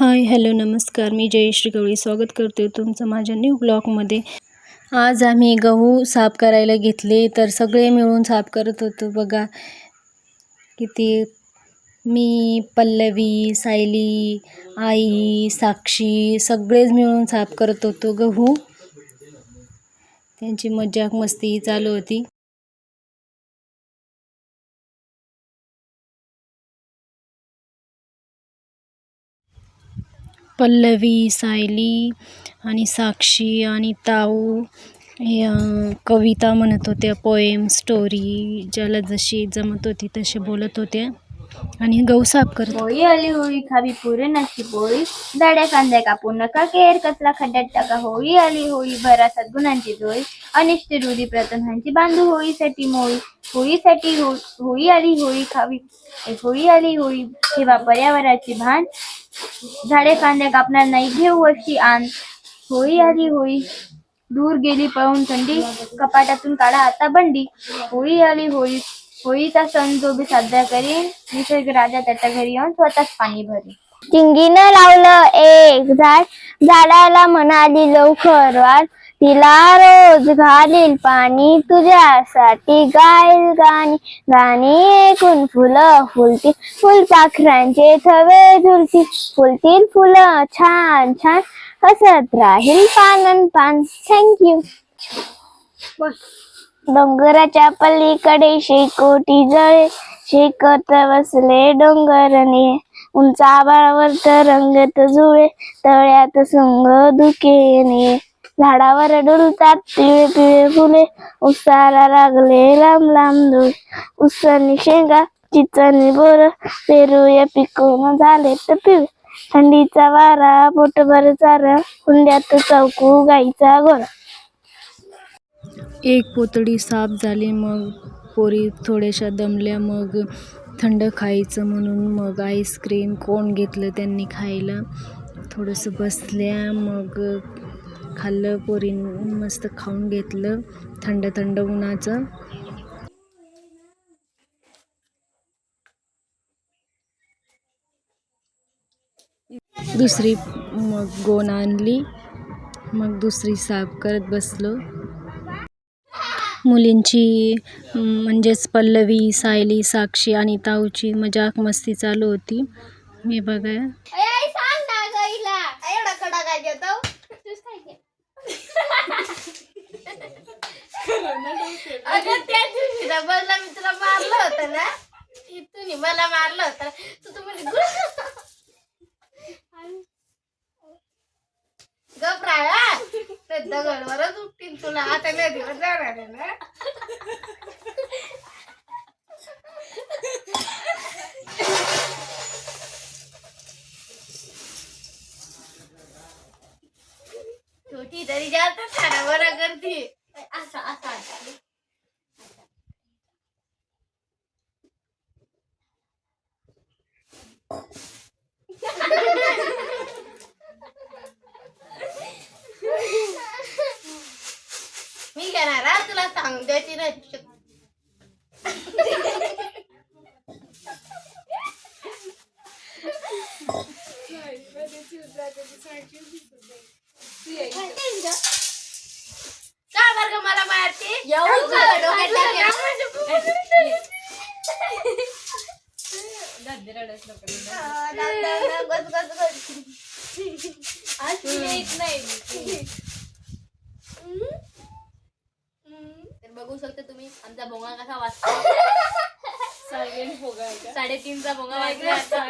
Hi hello नमस्कार. मी जयश्री गवळी स्वागत करते तुमचं माझ्या न्यू ब्लॉगमध्ये आज आम्ही गहू साफ करायला घेतले तर सगळे मिळून साफ करत होतो बघा. किती? मी पल्लवी सायली आई साक्षी सगळेच मिळून साफ करत होतो गहू. त्यांची मजाक मस्ती चालू होती. पल्लवी सायली आणि साक्षी आणि ताऊ. या कविता म्हणत होत्या पोएम स्टोरी ज्याला जशी जमत होती तसे बोलत होत्या. आणि गहू साफ कर होळी आली होळी खावी पुरणाची पोळी. जाड्या कांद्या कापू नका केर कचला खड्ड्यात टाका होळी आली होळी भरा सद्गुणांची जोळी अनिष्ट रुधी प्रतनांची बांधू होळीसाठी मोळी. होळीसाठी हो- होळी आली होळी खावी होळी आली होळी. ठेवा पर्यावरणाची भान. झाडे कांद्या कापणार नाही घेऊ वर्षी आण होळी आली होळी. दूर गेली पळून थंडी. कपाटातून काढा आता बंडी. होळी आली होळी. होळीचा सण जो बी साजरा करीन निसर्ग राजा त्याच्या घरी येऊन स्वतःच पाणी भरी चिंगीनं लावलं एक झाड झाडाला म्हणाली लवकर वाढ. तिला रोज घालील पाणी तुझ्यासाठी गाईल गाणी. गाणी ऐकून फुलं फुलतील फुलपाखरांचे थवे झुलतील. फुलतील फुलं छान छान. हसत राहील पानन पान. थँक्यू डोंगराच्या पलीकडे शेकोटी जळे. शेकत बसले डोंगरने. उंच आभाळावर तरंगत जुळे. तळ्यात संग दुखेने झाडावर डुलतात पिळे पिळे फुले. उसाला लागले लांब लांब धुळे. उसनी शेंगा चिचणी बोर. पेरूया पिकून झाले तर पिळे थंडीचा वारा पोटभर चारा. हुंड्यात चौकू गाईचा गोरा एक पोतडी साफ झाली मग पोरी थोड्याशा दमल्या मग थंड खायचं म्हणून मग आईस्क्रीम कोण घेतलं त्यांनी खायला. थोडंसं बसल्या मग खाल्लं पोरी मस्त खाऊन घेतलं थंड थंड उन्हाचं. दुसरी मग गोण आणली मग दुसरी साफ करत बसलो. मुलींची म्हणजेच पल्लवी सायली साक्षी आणि ताऊची मजाक मस्ती चालू होती. मी बघा. अगं त्या दिवशी मला मी तुला मारलं होतं ना? तुम्ही मला मारलं होतं. तू दगडवरच उपटीन तुला आता नदीवर जाणार आहे ना छोटी तरी जास्त खाना बरं करते. असा असा असा. मी घेणार हा, तुला सांगू द्यायची नाही. का बरं मला मारते सांगू का डोक्यात टाकेल? हा, दाब, बघू शकता तुम्ही आमचा भोंगा कसा वाजतो साडेतीनचा भोंगा वाजला आता.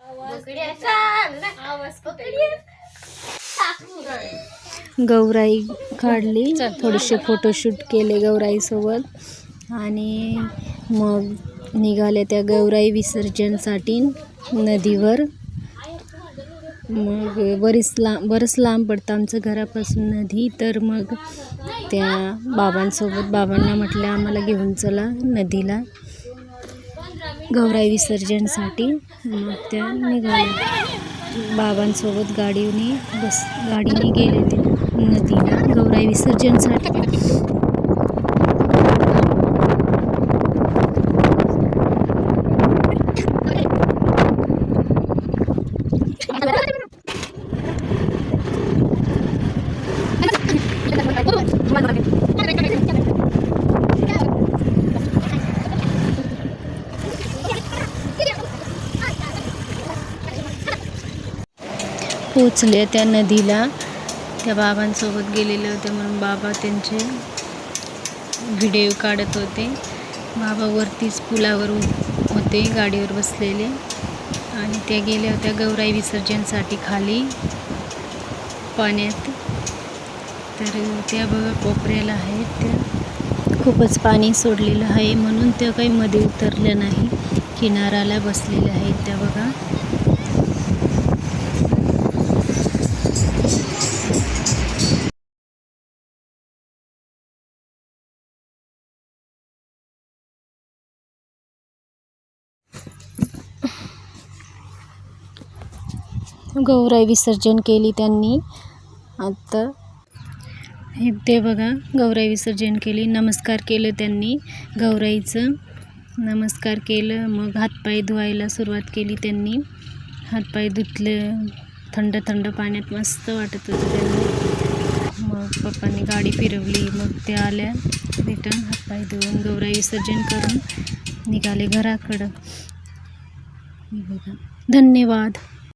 बोकडी आहे. चाल ना. बोकडी आहे. सासू. गौराई काढली थोडेसे फोटोशूट केले गौराईसोबत आणि मग निघाले त्या गौराई विसर्जनसाठी नदीवर मग बरीच लांब बरंच लांब पडतं आमचं घरापासून नदी तर मग त्या बाबांसोबत बाबांना म्हटलं आम्हाला घेऊन चला नदीला. गौराई विसर्जनसाठी मग त्या निघाल्या. बाबांसोबत गाडीने बस गाडीने गेले ते नदीला. गौराई विसर्जनसाठी. पोचले त्या नदीला. त्या बाबांसोबत गेलेले होते म्हणून बाबा त्यांचे व्हिडिओ काढत होते. बाबा वरतीच पुलावर उ- होते गाडीवर बसलेले. आणि त्या गेल्या होत्या गौराई विसर्जनसाठी खाली पाण्यात. तर त्या बघा कोपऱ्याला आहेत त्या. खूपच पाणी सोडलेलं आहे म्हणून त्या काही मध्ये उतरल्या नाही. किनाराला बसलेल्या आहेत त्या बघा. गौराई विसर्जन केली त्यांनी. आता हे ते बघा गौराई विसर्जन केली नमस्कार केलं त्यांनी. गौराईचं नमस्कार केलं मग हातपाय धुवायला सुरुवात केली त्यांनी. हातपाय धुतले थंड थंड पाण्यात मस्त वाटत होतं त्यांनी. मग पप्पांनी गाडी फिरवली मग ते आल्या रिटर्न हातपाय धुवून गौराई विसर्जन करून निघाले घराकडं. बघा. धन्यवाद.